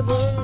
বন্ধু